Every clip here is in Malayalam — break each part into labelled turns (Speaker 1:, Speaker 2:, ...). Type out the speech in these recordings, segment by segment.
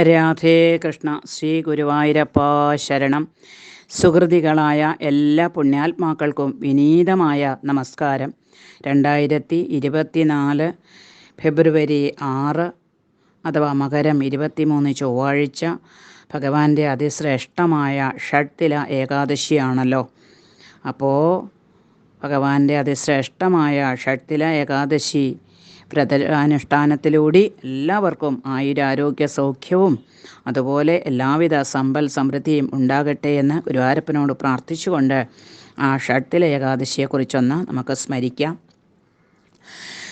Speaker 1: രാധേ കൃഷ്ണ ശ്രീ ഗുരുവായൂരപ്പ ശരണം. സുഹൃതികളായ എല്ലാ പുണ്യാത്മാക്കൾക്കും വിനീതമായ നമസ്കാരം. രണ്ടായിരത്തി ഇരുപത്തിനാല് ഫെബ്രുവരി ആറ് അഥവാ മകരം ഇരുപത്തിമൂന്ന് ചൊവ്വാഴ്ച ഭഗവാന്റെ അതിശ്രേഷ്ഠമായ ഷഡ്തില ഏകാദശിയാണല്ലോ. അപ്പോൾ ഭഗവാന്റെ അതിശ്രേഷ്ഠമായ ഷഡ്തില ഏകാദശി വ്രതാനുഷ്ഠാനത്തിലൂടെ എല്ലാവർക്കും ആയുരാരോഗ്യ സൗഖ്യവും അതുപോലെ എല്ലാവിധ സമ്പൽ സമൃദ്ധിയും ഉണ്ടാകട്ടെ എന്ന് ഗുരുവായൂരപ്പനോട് പ്രാർത്ഥിച്ചുകൊണ്ട് ആ ഷട്ടിലെ ഏകാദശിയെക്കുറിച്ചൊന്ന് നമുക്ക് സ്മരിക്കാം.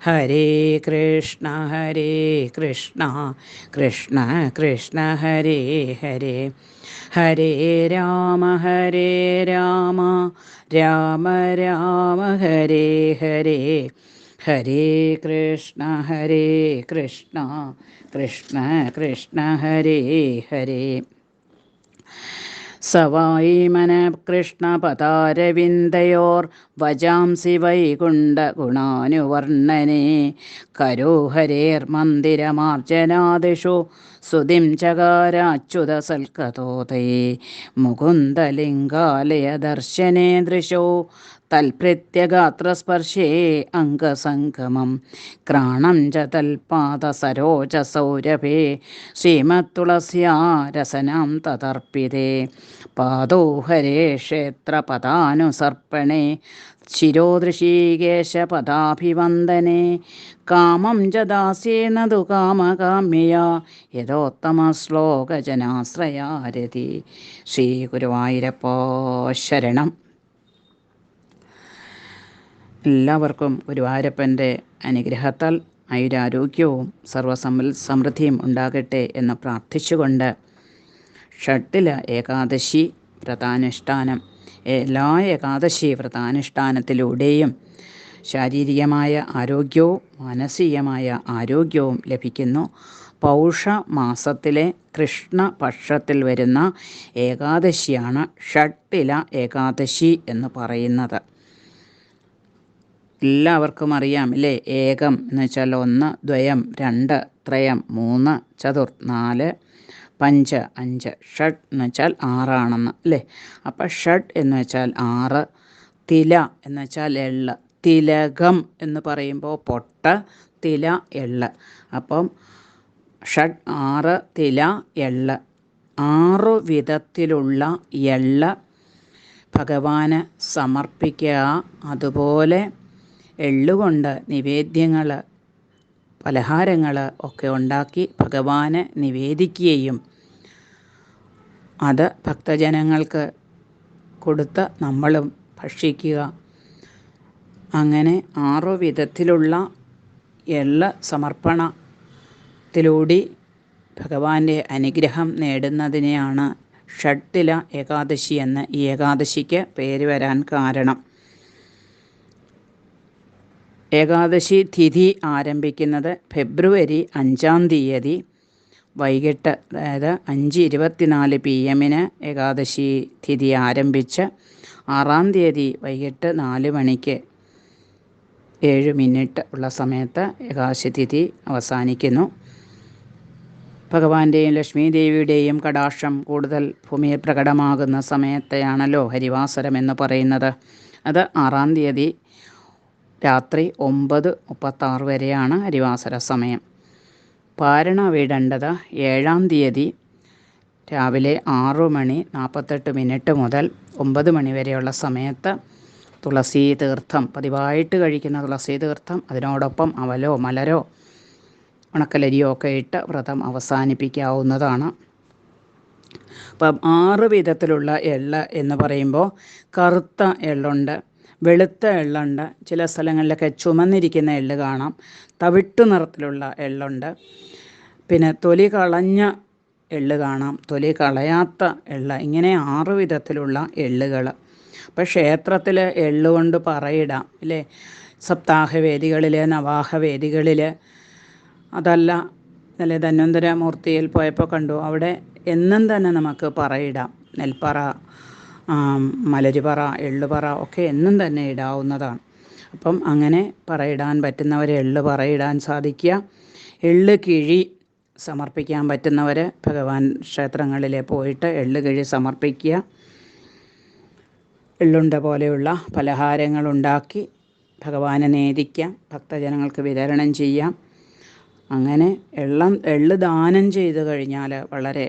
Speaker 1: ഹരേ കൃഷ്ണ ഹരേ കൃഷ്ണ കൃഷ്ണ കൃഷ്ണ ഹരേ ഹരേ ഹരേ രാമ ഹരേ രാമ രാമ രാമ ഹരേ ഹരേ ഹരേ കൃഷ്ണ ഹരേ കൃഷ്ണ കൃഷ്ണ കൃഷ്ണ ഹരേ ഹരേ സവായി മന കൃഷ്ണ പതാരവിന്ദയോർ വജാംസി വൈകുണ്ഠ ഗുണാനുവർണനെ കരോഹരേർ മന്ദിരമാർജനാദിഷു സുതിം ചകാരാച്യുത സൽക്കതോതേ മുകുന്ദലിംഗാലയ ദർശനേ ദൃശോ തൽപ്രത്യഗാത്രസ്പർശേ അംഗസംഗമം ക്രാണം ച തൽപാദസരോജസൗരഭേ ശ്രീമത്തുളസ്യാ രസനാം തതർപ്പിതേ പാദോഹരേ ക്ഷേത്രപദാനുസർപ്പണേ ശിരോദൃശീകേശപദാഭിവന്ദനെ കാമം ച ദാസ്യേന ശ്ലോക യഥോത്തമശ്ലോകജനാശ്രയാരതി. ശ്രീ ഗുരുവായൂരപ്പോ ശരണം. എല്ലാവർക്കും ഗുരുവായൂരപ്പന്റെ അനുഗ്രഹത്താൽ ആയുരാരോഗ്യവും സർവസമൽ സമൃദ്ധിയും ഉണ്ടാകട്ടെ എന്ന് പ്രാർത്ഥിച്ചുകൊണ്ട് ഷട്ടില ഏകാദശി വ്രതാനുഷ്ഠാനം എല്ലാ ഏകാദശി വ്രതാനുഷ്ഠാനത്തിലൂടെയും ശാരീരികമായ ആരോഗ്യവും മാനസികമായ ആരോഗ്യവും ലഭിക്കുന്നു. പൗഷ മാസത്തിലെ കൃഷ്ണപക്ഷത്തിൽ വരുന്ന ഏകാദശിയാണ് ഷട്ടില ഏകാദശി എന്ന് പറയുന്നത്. എല്ലാവർക്കും അറിയാം അല്ലേ ഏകം എന്ന് വെച്ചാൽ ഒന്ന് ദ്വയം രണ്ട് ത്രയം മൂന്ന് ചതുർ നാല് പഞ്ച് അഞ്ച്. ഷഡ് എന്ന് വെച്ചാൽ ആറാണെന്ന് അല്ലേ? അപ്പം ഷഡ് എന്ന് വെച്ചാൽ ആറ് തില എന്ന് വെച്ചാൽ എള്ള്. തിലകം എന്ന് പറയുമ്പോൾ പൊട്ട തില എള്ള്. അപ്പം ഷഡ് ആറ് തില എള്ള്. ആറു വിധത്തിലുള്ള എള്ള് ഭഗവാന് സമർപ്പിക്കുക. അതുപോലെ എള്ളുകൊണ്ട് നിവേദ്യങ്ങൾ പലഹാരങ്ങൾ ഒക്കെ ഉണ്ടാക്കി ഭഗവാന് നിവേദിക്കുകയും അത് ഭക്തജനങ്ങൾക്ക് കൊടുത്ത് നമ്മളും ഭക്ഷിക്കുക. അങ്ങനെ ആറു വിധത്തിലുള്ള എള്ള സമർപ്പണത്തിലൂടെ ഭഗവാന്റെ അനുഗ്രഹം നേടുന്നതിനെയാണ് ഷഡ്തില ഏകാദശി എന്ന് ഈ ഏകാദശിക്ക് പേര് വരാൻ കാരണം. ഏകാദശി തിഥി ആരംഭിക്കുന്നത് ഫെബ്രുവരി അഞ്ചാം തീയതി വൈകിട്ട് അതായത് അഞ്ച് ഇരുപത്തിനാല് പി എമ്മിന് ഏകാദശി തിഥി ആരംഭിച്ച് ആറാം തീയതി വൈകിട്ട് നാല് മണിക്ക് ഏഴ് മിനിറ്റ് ഉള്ള സമയത്ത് ഏകാദശി തിഥി അവസാനിക്കുന്നു. ഭഗവാന്റെയും ലക്ഷ്മി ദേവിയുടെയും കടാക്ഷം കൂടുതൽ ഭൂമിയിൽ പ്രകടമാകുന്ന സമയത്തെയാണല്ലോ ഹരിവാസരം എന്ന് പറയുന്നത്. അത് ആറാം തീയതി രാത്രി ഒമ്പത് മുപ്പത്താറ് വരെയാണ് ഹരിവാസര സമയം. പാരണ വിടേണ്ടത് ഏഴാം തീയതി രാവിലെ ആറു മണി നാൽപ്പത്തെട്ട് മിനിറ്റ് മുതൽ ഒമ്പത് മണി വരെയുള്ള സമയത്ത് തുളസി തീർത്ഥം പതിവായിട്ട് കഴിക്കുന്ന തുളസി തീർത്ഥം അതിനോടൊപ്പം അവലോ മലരോ ഉണക്കലരിയോ ഒക്കെ ഇട്ട് വ്രതം അവസാനിപ്പിക്കാവുന്നതാണ്. അപ്പം ആറ് വിധത്തിലുള്ള എള്ള എന്ന് പറയുമ്പോൾ കറുത്ത എള്ളുണ്ട് വെളുത്ത എള്ളുണ്ട് ചില സ്ഥലങ്ങളിലൊക്കെ ചുമന്നിരിക്കുന്ന എള്ള് കാണാം തവിട്ടു നിറത്തിലുള്ള എള്ളുണ്ട്. പിന്നെ തൊലി കളഞ്ഞ എള്ള് കാണാം. തൊലി കളയാത്ത എള്ള ഇങ്ങനെ ആറ് വിധത്തിലുള്ള എള്ളുകൾ അപ്പോൾ ക്ഷേത്രത്തിൽ എള്ളുകൊണ്ട് പറയിടാം അല്ലേ? സപ്താഹവേദികളിൽ നവാഹവേദികളിൽ അതല്ല അല്ലെ? ധന്വന്തര മൂർത്തിയിൽ പോയപ്പോൾ കണ്ടു. അവിടെ എന്നും തന്നെ നമുക്ക് പറയിടാം. നെൽപ്പറ മലരിപ്പറ എള്ളുപറ ഒക്കെ എന്നും തന്നെ ഇടാവുന്നതാണ്. അപ്പം അങ്ങനെ പറയിടാൻ പറ്റുന്നവർ എള്ള് പറയിടാൻ സാധിക്കുക. എള്ള് കിഴി സമർപ്പിക്കാൻ പറ്റുന്നവർ ഭഗവാൻ ക്ഷേത്രങ്ങളിൽ പോയിട്ട് എള്ള് കിഴി സമർപ്പിക്കുക. എള്ളുണ്ട പോലെയുള്ള പലഹാരങ്ങൾ ഉണ്ടാക്കി ഭഗവാനെ നേദിക്കാം ഭക്തജനങ്ങൾക്ക് വിതരണം ചെയ്യാം അങ്ങനെ എള്ളം എള്ള് ദാനം ചെയ്തു കഴിഞ്ഞാൽ വളരെ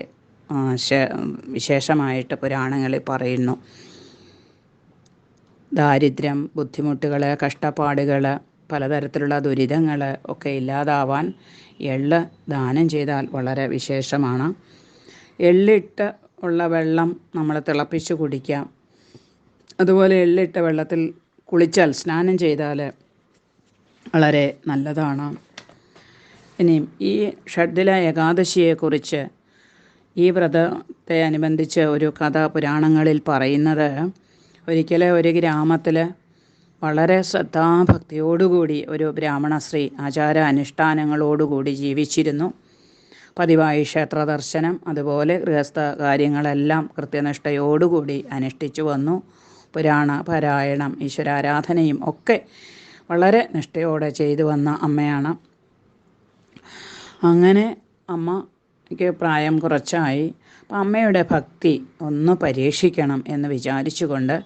Speaker 1: വിശേഷമായിട്ട് പുരാണങ്ങളിൽ പറയുന്നു. ദാരിദ്ര്യം ബുദ്ധിമുട്ടുകൾ കഷ്ടപ്പാടുകൾ പലതരത്തിലുള്ള ദുരിതങ്ങൾ ഒക്കെ ഇല്ലാതാവാൻ എള്ള് ദാനം ചെയ്താൽ വളരെ വിശേഷമാണ്. എള്ളിട്ട് ഉള്ള വെള്ളം നമ്മൾ തിളപ്പിച്ച് കുടിക്കാം അതുപോലെ എള്ളിട്ട വെള്ളത്തിൽ കുളിച്ചാൽ സ്നാനം ചെയ്താൽ വളരെ നല്ലതാണ്. ഇനിയും ഈ ഷഡ്ദില ഏകാദശിയെക്കുറിച്ച് ഈ വ്രതത്തെ അനുബന്ധിച്ച് ഒരു കഥ പുരാണങ്ങളിൽ പറയുന്നത് ഒരിക്കലെ ഒരു ഗ്രാമത്തിൽ വളരെ ശ്രദ്ധാഭക്തിയോടുകൂടി ഒരു ബ്രാഹ്മണശ്രീ ആചാര അനുഷ്ഠാനങ്ങളോടുകൂടി ജീവിച്ചിരുന്നു. പതിവായി ക്ഷേത്ര ദർശനം അതുപോലെ ഗൃഹസ്ഥ കാര്യങ്ങളെല്ലാം കൃത്യനിഷ്ഠയോടുകൂടി അനുഷ്ഠിച്ചു വന്നു. പുരാണ പാരായണം ഈശ്വരാരാധനയും ഒക്കെ വളരെ നിഷ്ഠയോടെ ചെയ്തു വന്ന അമ്മയാണ്. അങ്ങനെ അമ്മയ്ക്ക് പ്രായം കുറച്ചായി. അപ്പം അമ്മയുടെ ഭക്തി ഒന്ന് പരീക്ഷിക്കണം എന്ന് വിചാരിച്ചുകൊണ്ട്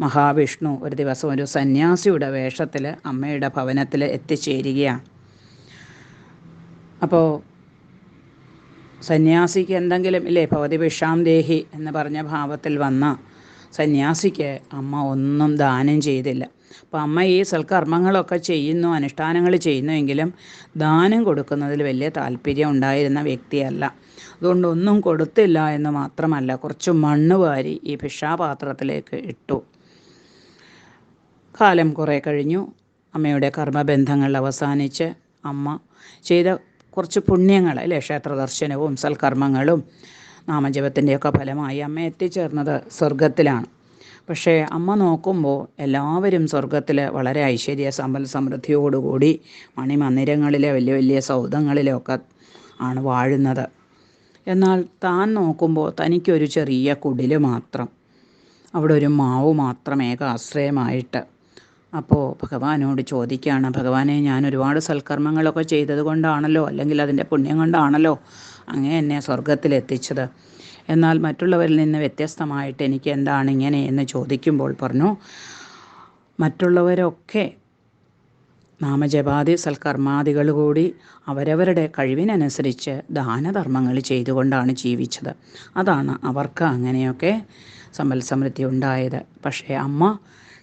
Speaker 1: മഹാവിഷ്ണു ഒരു ദിവസം ഒരു സന്യാസിയുടെ വേഷത്തിൽ അമ്മയുടെ ഭവനത്തിൽ എത്തിച്ചേരുകയാണ്. അപ്പോൾ സന്യാസിക്ക് എന്തെങ്കിലും ഇല്ലേ? ഭവതി വിഷാം ദേഹി എന്ന് പറഞ്ഞ ഭാവത്തിൽ വന്ന സന്യാസിക്ക് അമ്മ ഒന്നും ദാനം ചെയ്തില്ല. അപ്പോൾ അമ്മ ഈ സൽക്കർമ്മങ്ങളൊക്കെ ചെയ്യുന്നു അനുഷ്ഠാനങ്ങൾ ചെയ്യുന്നുവെങ്കിലും ദാനം കൊടുക്കുന്നതിൽ വലിയ താല്പര്യം ഉണ്ടായിരുന്ന വ്യക്തിയല്ല. അതുകൊണ്ട് ഒന്നും കൊടുത്തില്ല എന്ന് മാത്രമല്ല കുറച്ച് മണ്ണ് വാരി ഈ ഭിക്ഷാപാത്രത്തിലേക്ക് ഇട്ടു. കാലം കുറേ കഴിഞ്ഞു. അമ്മയുടെ കർമ്മബന്ധങ്ങൾ അവസാനിച്ച് അമ്മ ചെയ്ത കുറച്ച് പുണ്യങ്ങൾ അല്ലേ? ക്ഷേത്ര ദർശനവും സൽക്കർമ്മങ്ങളും നാമജപത്തിന്റെയൊക്കെ ഫലമായി അമ്മ എത്തിച്ചേർന്നത് സ്വർഗത്തിലാണ് പക്ഷേ അമ്മ നോക്കുമ്പോൾ എല്ലാവരും സ്വർഗത്തിൽ വളരെ ഐശ്വര്യ സമ്പൽ സമൃദ്ധിയോടുകൂടി മണിമന്ദിരങ്ങളിലെ വലിയ വലിയ സൗധങ്ങളിലൊക്കെ ആണ് വാഴുന്നത്. എന്നാൽ താൻ നോക്കുമ്പോൾ തനിക്കൊരു ചെറിയ കുടിൽ മാത്രം അവിടെ ഒരു മാവ് മാത്രം ഏക ആശ്രയമായിട്ട് അപ്പോൾ ഭഗവാനോട് ചോദിക്കുകയാണ് ഭഗവാനെ ഞാൻ ഒരുപാട് സൽക്കർമ്മങ്ങളൊക്കെ ചെയ്തത് കൊണ്ടാണല്ലോ? അല്ലെങ്കിൽ അതിന്റെ പുണ്യം കൊണ്ടാണല്ലോ അങ്ങനെ എന്നെ സ്വർഗത്തിലെത്തിച്ചത് എന്നാൽ മറ്റുള്ളവരിൽ നിന്ന് വ്യത്യസ്തമായിട്ട് എനിക്ക് എന്താണ് ഇങ്ങനെ എന്ന് ചോദിക്കുമ്പോൾ പറഞ്ഞു മറ്റുള്ളവരൊക്കെ നാമജപാതി സൽക്കർമാദികൾ കൂടി അവരവരുടെ കഴിവിനനുസരിച്ച് ദാനധർമ്മങ്ങൾ ചെയ്തുകൊണ്ടാണ് ജീവിച്ചത്. അതാണ് അവർക്ക് അങ്ങനെയൊക്കെ സമ്പൽ സമൃദ്ധി ഉണ്ടായത്. പക്ഷേ അമ്മ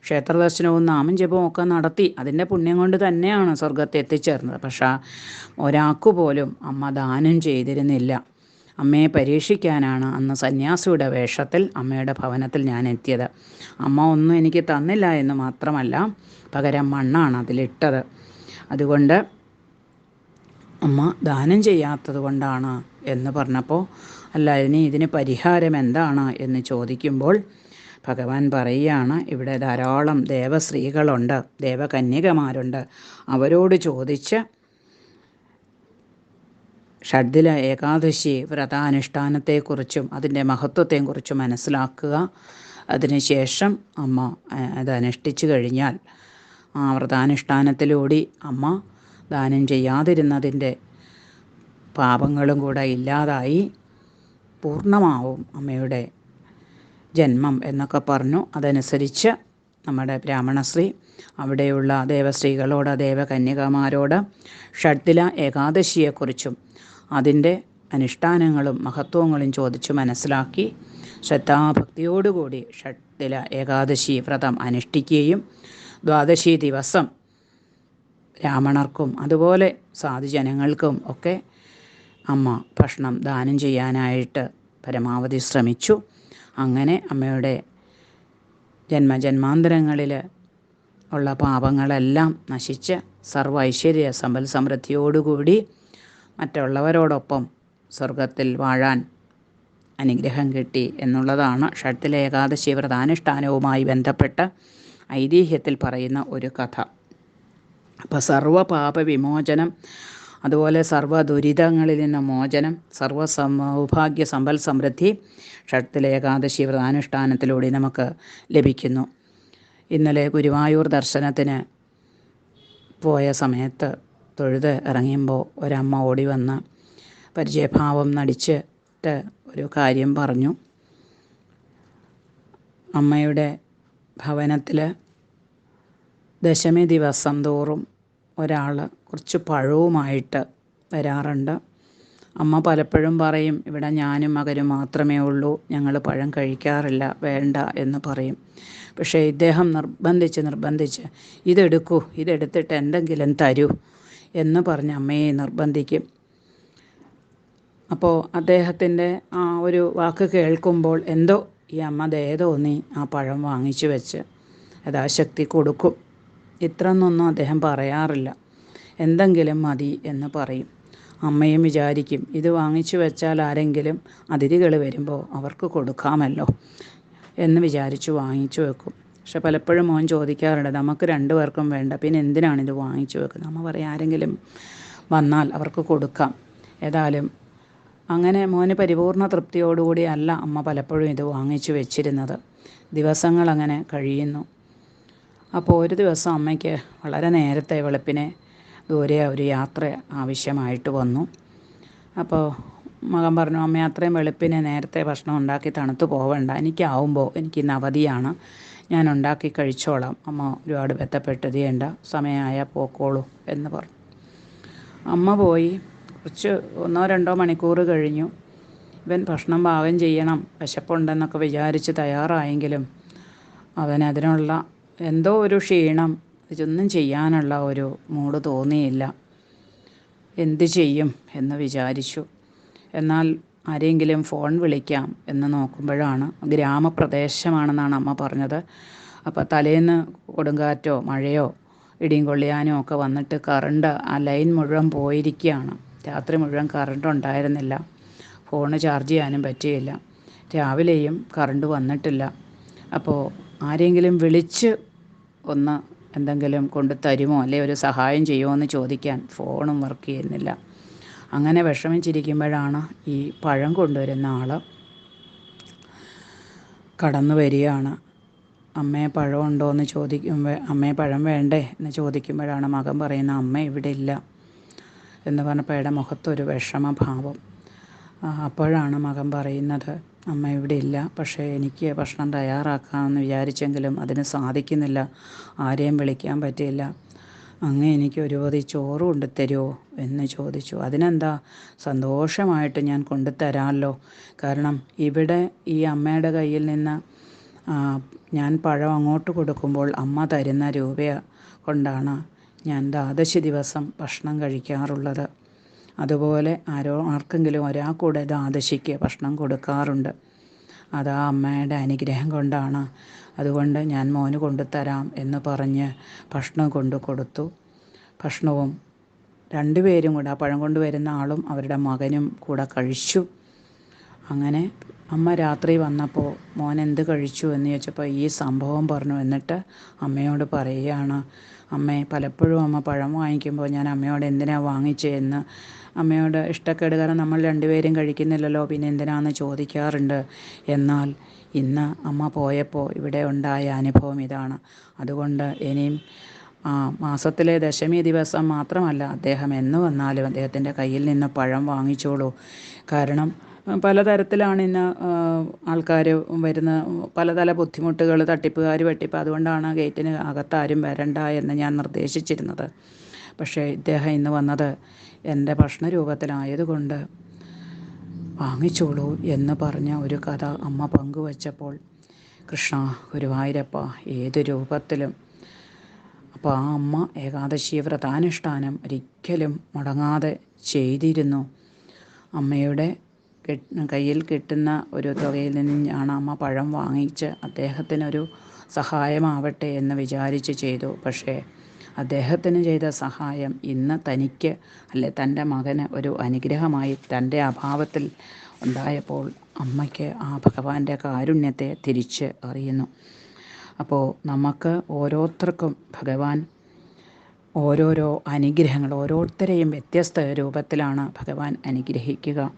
Speaker 1: ക്ഷേത്രദർശനവും നാമം ജപവും ഒക്കെ നടത്തി അതിന്റെ പുണ്യം കൊണ്ട് തന്നെയാണ് സ്വർഗത്തെ എത്തിച്ചേർന്നത്. പക്ഷേ ഒരാൾക്കു പോലും അമ്മ ദാനം ചെയ്തിരുന്നില്ല. അമ്മയെ പരീക്ഷിക്കാനാണ് അന്ന് സന്യാസിയുടെ വേഷത്തിൽ അമ്മയുടെ ഭവനത്തിൽ ഞാൻ എത്തിയത്. അമ്മ ഒന്നും എനിക്ക് തന്നില്ല എന്ന് മാത്രമല്ല പകരം മണ്ണാണ് അതിലിട്ടത്. അതുകൊണ്ട് അമ്മ ദാനം ചെയ്യാത്തത് കൊണ്ടാണ് എന്ന് പറഞ്ഞപ്പോൾ അല്ല ഇനി ഇതിന് പരിഹാരം എന്താണ്? എന്ന് ചോദിക്കുമ്പോൾ ഭഗവാൻ പറയുകയാണ് ഇവിടെ ധാരാളം ദേവസ്ത്രീകളുണ്ട് ദേവകന്യകമാരുണ്ട്. അവരോട് ചോദിച്ച് ഷഡ്ദില ഏകാദശി വ്രതാനുഷ്ഠാനത്തെക്കുറിച്ചും അതിന്റെ മഹത്വത്തെക്കുറിച്ചും മനസ്സിലാക്കുക. അതിനുശേഷം അമ്മ അത് അനുഷ്ഠിച്ചു കഴിഞ്ഞാൽ ആ വ്രതാനുഷ്ഠാനത്തിലൂടെ അമ്മ ദാനം ചെയ്യാതിരുന്നതിന്റെ പാപങ്ങളും കൂടെ ഇല്ലാതായി പൂർണമാവും അമ്മയുടെ ജന്മം എന്നൊക്കെ പറഞ്ഞു. അതനുസരിച്ച് നമ്മുടെ ബ്രാഹ്മണശ്രീ അവിടെയുള്ള ദേവസ്ത്രീകളോട് ദേവകന്യകമാരോട് ഷഡ്തില ഏകാദശിയെക്കുറിച്ചും അതിന്റെ അനുഷ്ഠാനങ്ങളും മഹത്വങ്ങളും ചോദിച്ചു മനസ്സിലാക്കി ശ്രദ്ധാഭക്തിയോടുകൂടി ഷഡ്ദില ഏകാദശി വ്രതം അനുഷ്ഠിക്കുകയും ദ്വാദശി ദിവസം ബ്രാഹ്മണർക്കും അതുപോലെ സാധുജനങ്ങൾക്കും ഒക്കെ അമ്മ ഭക്ഷണം ദാനം ചെയ്യാനായിട്ട് പരമാവധി ശ്രമിച്ചു. അങ്ങനെ അമ്മയുടെ ജന്മജന്മാന്തരങ്ങളിൽ ഉള്ള പാപങ്ങളെല്ലാം നശിച്ച് സർവ ഐശ്വര്യ സമ്പൽ സമൃദ്ധിയോടുകൂടി മറ്റുള്ളവരോടൊപ്പം സ്വർഗത്തിൽ വാഴാൻ അനുഗ്രഹം കിട്ടി എന്നുള്ളതാണ് ഷഡ്ത്തിലെ ഏകാദശി വ്രതാനുഷ്ഠാനവുമായി ബന്ധപ്പെട്ട ഐതിഹ്യത്തിൽ പറയുന്ന ഒരു കഥ. അപ്പോൾ സർവപാപ പാപ വിമോചനം അതുപോലെ സർവ ദുരിതങ്ങളിൽ നിന്ന് മോചനം സർവ സൗഭാഗ്യ സമ്പൽ സമൃദ്ധി ഷട്ടിലെ ഏകാദശി വ്രതാനുഷ്ഠാനത്തിലൂടെ നമുക്ക് ലഭിക്കുന്നു. ഇന്നലെ ഗുരുവായൂർ ദർശനത്തിന് പോയ സമയത്ത് തൊഴുത് ഇറങ്ങുമ്പോൾ ഒരമ്മ ഓടി വന്ന് പരിചയഭാവം നടിച്ചിട്ട് ഒരു കാര്യം പറഞ്ഞു. അമ്മയുടെ ഭവനത്തിൽ ദശമി ദിവസം തോറും ഒരാൾ കുറച്ച് പഴവുമായിട്ട് വരാറുണ്ട്. അമ്മ പലപ്പോഴും പറയും ഇവിടെ ഞാനും മകനും മാത്രമേ ഉള്ളൂ ഞങ്ങൾ പഴം കഴിക്കാറില്ല വേണ്ട എന്ന് പറയും. പക്ഷേ ഇദ്ദേഹം നിർബന്ധിച്ച് നിർബന്ധിച്ച് ഇതെടുക്കൂ ഇതെടുത്തിട്ട് എന്തെങ്കിലും തരൂ എന്ന് പറഞ്ഞ് അമ്മയെ നിർബന്ധിക്കും. അപ്പോൾ അദ്ദേഹത്തിന്റെ ആ ഒരു വാക്ക് കേൾക്കുമ്പോൾ എന്തോ ഈ അമ്മ ദേതോന്നി ആ പഴം വാങ്ങിച്ചു വെച്ച് യഥാശക്തി കൊടുക്കും ഇത്രയൊന്നും അദ്ദേഹം പറയാറില്ല. എന്തെങ്കിലും മതി എന്ന് പറയും. അമ്മയും വിചാരിക്കും ഇത് വാങ്ങിച്ചു വെച്ചാൽ ആരെങ്കിലും അതിഥികൾ വരുമ്പോൾ അവർക്ക് കൊടുക്കാമല്ലോ എന്ന് വിചാരിച്ചു വാങ്ങിച്ചു വെക്കും. പക്ഷെ പലപ്പോഴും മോൻ ചോദിക്കാറുണ്ട് നമുക്ക് രണ്ടു പേർക്കും വേണ്ട പിന്നെ എന്തിനാണ് ഇത് വാങ്ങിച്ചു വെക്കുന്നത്? അമ്മ പറയും ആരെങ്കിലും വന്നാൽ അവർക്ക് കൊടുക്കാം. ഏതായാലും അങ്ങനെ മോന് പരിപൂർണ തൃപ്തിയോടുകൂടി അല്ല അമ്മ പലപ്പോഴും ഇത് വാങ്ങിച്ചു വെച്ചിരുന്നത്. ദിവസങ്ങൾ അങ്ങനെ കഴിയുന്നു. അപ്പോൾ ഒരു ദിവസം അമ്മയ്ക്ക് വളരെ നേരത്തെ വെളുപ്പിനെ ദൂരെ ഒരു യാത്ര ആവശ്യമായിട്ട് വന്നു. അപ്പോൾ മകൻ പറഞ്ഞു അമ്മ അത്രയും വെളുപ്പിനെ നേരത്തെ ഭക്ഷണം ഉണ്ടാക്കി തണുത്ത് പോവണ്ട. എനിക്കാവുമ്പോൾ എനിക്ക് ഇന്ന് അവധിയാണ്. ഞാൻ ഉണ്ടാക്കി കഴിച്ചോളാം. അമ്മ ഒരുപാട് ബന്ധപ്പെട്ട് ചെയ്യേണ്ട. സമയമായ പോക്കോളൂ എന്ന് പറഞ്ഞു. അമ്മ പോയി. കുറച്ച് ഒന്നോ രണ്ടോ മണിക്കൂർ കഴിഞ്ഞു. ഇവൻ ഭക്ഷണം പാകം ചെയ്യണം. വിശപ്പുണ്ടെന്നൊക്കെ വിചാരിച്ച് തയ്യാറായെങ്കിലും അവൻ അതിനുള്ള എന്തോ ഒരു ക്ഷീണം. ഇതൊന്നും ചെയ്യാനുള്ള ഒരു മൂഡ് തോന്നിയില്ല. എന്തു ചെയ്യും എന്ന് വിചാരിച്ചു. എന്നാൽ ആരെങ്കിലും ഫോൺ വിളിക്കാം എന്ന് നോക്കുമ്പോഴാണ് ഗ്രാമപ്രദേശമാണെന്നാണ് അമ്മ പറഞ്ഞത്. അപ്പോൾ തലേന്ന് കൊടുങ്കാറ്റോ മഴയോ ഇടിയും കൊള്ളിയാനോ ഒക്കെ വന്നിട്ട് കറണ്ട് ആ ലൈൻ മുഴുവൻ പോയിരിക്കുകയാണ്. രാത്രി മുഴുവൻ കറണ്ട് ഉണ്ടായിരുന്നില്ല. ഫോണ് ചാർജ് ചെയ്യാനും പറ്റിയില്ല. രാവിലെയും കറണ്ട് വന്നിട്ടില്ല. അപ്പോൾ ആരെങ്കിലും വിളിച്ച് ഒന്ന് എന്തെങ്കിലും കൊണ്ട് തരുമോ? അല്ലെ ഒരു സഹായം ചെയ്യുമോ എന്ന് ചോദിക്കാൻ ഫോണും വർക്ക് ചെയ്യുന്നില്ല. അങ്ങനെ വിഷമിച്ചിരിക്കുമ്പോഴാണ് ഈ പഴം കൊണ്ടുവരുന്ന ആൾ കടന്നു വരികയാണ്. അമ്മയെ പഴം ഉണ്ടോ? എന്ന് ചോദിക്കുമ്പോൾ അമ്മയെ പഴം വേണ്ടേ? എന്ന് ചോദിക്കുമ്പോഴാണ് മകൻ പറയുന്ന അമ്മ ഇവിടെ ഇല്ല. എന്ന് പറഞ്ഞപ്പോൾ മുഖത്തൊരു വിഷമഭാവം. അപ്പോഴാണ് മകൻ പറയുന്നത് അമ്മ ഇവിടെ ഇല്ല. പക്ഷേ എനിക്ക് ഭക്ഷണം തയ്യാറാക്കാമെന്ന് വിചാരിച്ചെങ്കിലും അതിന് സാധിക്കുന്നില്ല. ആരെയും വിളിക്കാൻ പറ്റിയില്ല. അങ്ങ് എനിക്ക് ഒരു പൊതി ചോറ് കൊണ്ടുതരുമോ എന്ന് ചോദിച്ചു. അതിനെന്താ? സന്തോഷമായിട്ട് ഞാൻ കൊണ്ടുതരാമല്ലോ. കാരണം ഇവിടെ ഈ അമ്മയുടെ കയ്യിൽ നിന്ന് ഞാൻ പഴം അങ്ങോട്ട് കൊടുക്കുമ്പോൾ അമ്മ തരുന്ന രൂപ കൊണ്ടാണ് ഞാൻ ദ്വാദശി ദിവസം ഭക്ഷണം കഴിക്കാറുള്ളത്. അതുപോലെ ആരോ ആർക്കെങ്കിലും ഒരാൾക്കൂടെ ദ്വാദശിക്ക് ഭക്ഷണം കൊടുക്കാറുണ്ട്. അത് ആ അമ്മയുടെ അനുഗ്രഹം കൊണ്ടാണ്. അതുകൊണ്ട് ഞാൻ മോന് കൊണ്ടുതരാം എന്ന് പറഞ്ഞ് ഭക്ഷണം കൊണ്ടു കൊടുത്തു. ഭക്ഷണവും രണ്ടുപേരും കൂടെ ആ പഴം കൊണ്ടുവരുന്ന ആളും അവരുടെ മകനും കൂടെ കഴിച്ചു. അങ്ങനെ അമ്മ രാത്രി വന്നപ്പോൾ മോൻ എന്ത് കഴിച്ചു എന്ന് ചോദിച്ചപ്പോൾ ഈ സംഭവം പറഞ്ഞു എന്നിട്ട് അമ്മയോട് പറയുകയാണ് അമ്മേ പലപ്പോഴും അമ്മ പഴം വാങ്ങിക്കുമ്പോൾ ഞാൻ അമ്മയോട് എന്തിനാണ് വാങ്ങിച്ചതെന്ന് അമ്മയോട് ഇഷ്ടക്കേട് കാരണം നമ്മൾ രണ്ടുപേരും കഴിക്കുന്നില്ലല്ലോ പിന്നെ എന്തിനാണെന്ന് ചോദിക്കാറുണ്ട്. എന്നാൽ ഇന്ന് അമ്മ പോയപ്പോൾ ഇവിടെ ഉണ്ടായ അനുഭവം ഇതാണ്. അതുകൊണ്ട് ഇനിയും മാസത്തിലെ ദശമി ദിവസം മാത്രമല്ല അദ്ദേഹം എന്ന് വന്നാലും അദ്ദേഹത്തിന്റെ കയ്യിൽ നിന്ന് പഴം വാങ്ങിച്ചോളൂ. കാരണം പലതരത്തിലാണ് ഇന്ന് ആൾക്കാർ വരുന്ന പലതല ബുദ്ധിമുട്ടുകൾ തട്ടിപ്പുകാർ വെട്ടിപ്പ്. അതുകൊണ്ടാണ് ഗേറ്റിന് അകത്താരും വരണ്ട എന്ന് ഞാൻ നിർദ്ദേശിച്ചിരുന്നത്. പക്ഷേ ഇദ്ദേഹം ഇന്ന് വന്നത് എന്റെ രൂപത്തിലായതുകൊണ്ട് വാങ്ങിച്ചോളൂ എന്ന് പറഞ്ഞ ഒരു കഥ അമ്മ പങ്കുവച്ചപ്പോൾ കൃഷ്ണ ഗുരുവായൂരപ്പ ഏത് രൂപത്തിലും? അപ്പോൾ ആ അമ്മ ഏകാദശി വ്രതാനുഷ്ഠാനം ഒരിക്കലും മുടങ്ങാതെ ചെയ്തിരുന്നു. അമ്മയുടെ കയ്യിൽ കിട്ടുന്ന ഒരു തുകയിൽ നിന്നാണ് അമ്മ പഴം വാങ്ങിച്ച് അദ്ദേഹത്തിനൊരു സഹായമാവട്ടെ എന്ന് വിചാരിച്ച് ചെയ്തു. പക്ഷേ അദ്ദേഹത്തിന് ചെയ്ത സഹായം ഇന്ന് തനിക്ക് അല്ലെ തന്റെ മകന് ഒരു അനുഗ്രഹമായി തന്റെ അഭാവത്തിൽ ഉണ്ടായപ്പോൾ അമ്മയ്ക്ക് ആ ഭഗവാന്റെ കാരുണ്യത്തെ തിരിച്ച് അറിയുന്നു. അപ്പോൾ നമുക്ക് ഓരോരുത്തർക്കും ഭഗവാൻ ഓരോരോ അനുഗ്രഹങ്ങൾ ഓരോരുത്തരെയും വ്യത്യസ്ത രൂപത്തിലാണ് ഭഗവാൻ അനുഗ്രഹിക്കുക.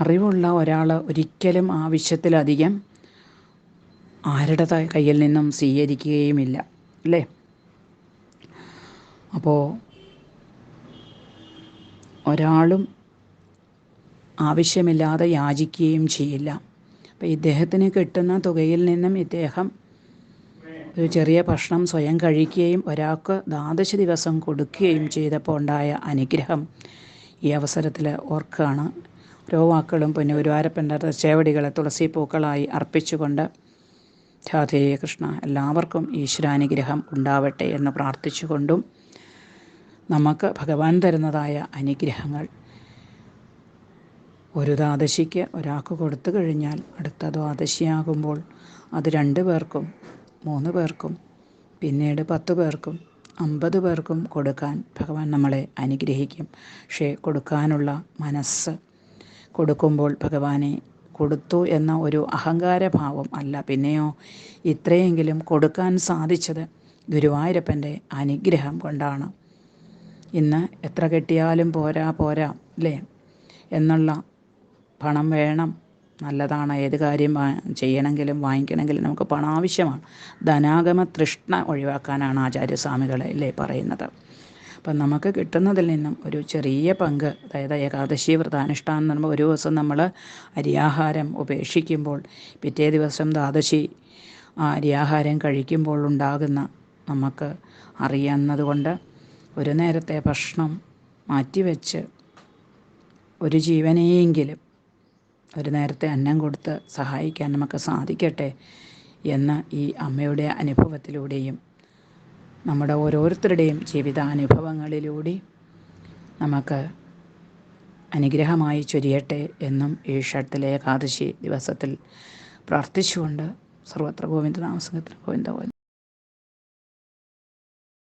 Speaker 1: അറിവുള്ള ഒരാൾ ഒരിക്കലും ആവശ്യത്തിലധികം ആരുടെ കയ്യിൽ നിന്നും സ്വീകരിക്കുകയുമില്ല അല്ലേ? അപ്പോൾ ഒരാളും ആവശ്യമില്ലാതെ യാചിക്കുകയും ചെയ്യില്ല. അപ്പോൾ ഇദ്ദേഹത്തിന് കിട്ടുന്ന തുകയിൽ നിന്നും ഇദ്ദേഹം ഒരു ചെറിയ ഭക്ഷണം സ്വയം കഴിക്കുകയും ഒരാൾക്ക് ദ്വാദശ ദിവസം കൊടുക്കുകയും ചെയ്തപ്പോൾ ഉണ്ടായ അനുഗ്രഹം ഈ അവസരത്തിൽ ഓർക്കുകയാണ്. ഓരോ വാക്കുകളും പിന്നെ ഗുരുവാരപ്പന്റെ ചേവടികളെ തുളസി പൂക്കളായി അർപ്പിച്ചുകൊണ്ട് രാധേ കൃഷ്ണ എല്ലാവർക്കും ഈശ്വരാനുഗ്രഹം ഉണ്ടാവട്ടെ എന്ന് പ്രാർത്ഥിച്ചുകൊണ്ടും നമുക്ക് ഭഗവാൻ തരുന്നതായ അനുഗ്രഹങ്ങൾ ഒരു ദ്വാദശിക്ക് ഒരാൾക്ക് കൊടുത്തു കഴിഞ്ഞാൽ അടുത്ത ദ്വാദശിയാകുമ്പോൾ അത് രണ്ട് പേർക്കും മൂന്ന് പേർക്കും പിന്നീട് പത്ത് പേർക്കും അമ്പത് പേർക്കും കൊടുക്കാൻ ഭഗവാൻ നമ്മളെ അനുഗ്രഹിക്കും. പക്ഷേ കൊടുക്കാനുള്ള മനസ്സ് കൊടുക്കുമ്പോൾ ഭഗവാനെ കൊടുത്തു എന്ന ഒരു അഹങ്കാരഭാവം അല്ല. പിന്നെയോ ഇത്രയെങ്കിലും കൊടുക്കാൻ സാധിച്ചത് ഗുരുവായൂരപ്പന്റെ അനുഗ്രഹം കൊണ്ടാണ്. ഇന്ന് എത്ര കെട്ടിയാലും പോരാ പോരാ അല്ലേ എന്നുള്ള പണം വേണം. നല്ലതാണ്. ഏത് കാര്യം ചെയ്യണമെങ്കിലും വാങ്ങിക്കണമെങ്കിലും നമുക്ക് പണം ആവശ്യമാണ്. ധനാഗമ തൃഷ്ണ ഒഴിവാക്കാനാണ് ആചാര്യസ്വാമികളെ അല്ലേ പറയുന്നത്. അപ്പം നമുക്ക് കിട്ടുന്നതിൽ നിന്നും ഒരു ചെറിയ പങ്ക് അതായത് ഏകാദശി വ്രതാനുഷ്ഠാനം എന്ന് പറയുമ്പോൾ ഒരു ദിവസം നമ്മൾ അരിയാഹാരം ഉപേക്ഷിക്കുമ്പോൾ പിറ്റേ ദിവസം ദ്വാദശി ആ അരിയാഹാരം കഴിക്കുമ്പോൾ ഉണ്ടാകുന്ന നമുക്ക് അറിയാവുന്നതുകൊണ്ട് ഒരു നേരത്തെ ഭക്ഷണം മാറ്റിവെച്ച് ഒരു ജീവനെയെങ്കിലും ഒരു നേരത്തെ അന്നം കൊടുത്ത് സഹായിക്കാൻ നമുക്ക് സാധിക്കട്ടെ എന്ന ഈ അമ്മയുടെ അനുഭവത്തിലൂടെയും നമ്മുടെ ഓരോരുത്തരുടെയും ജീവിതാനുഭവങ്ങളിലൂടെ നമുക്ക് അനുഗ്രഹമായി ചൊരിയട്ടെ എന്നും ഈ ഷട്ടിലെ ഏകാദശി ദിവസത്തിൽ പ്രാർത്ഥിച്ചുകൊണ്ട് സർവത്ര ഗോവിന്ദനാമസംഗത്തിന് ഗോവിന്ദ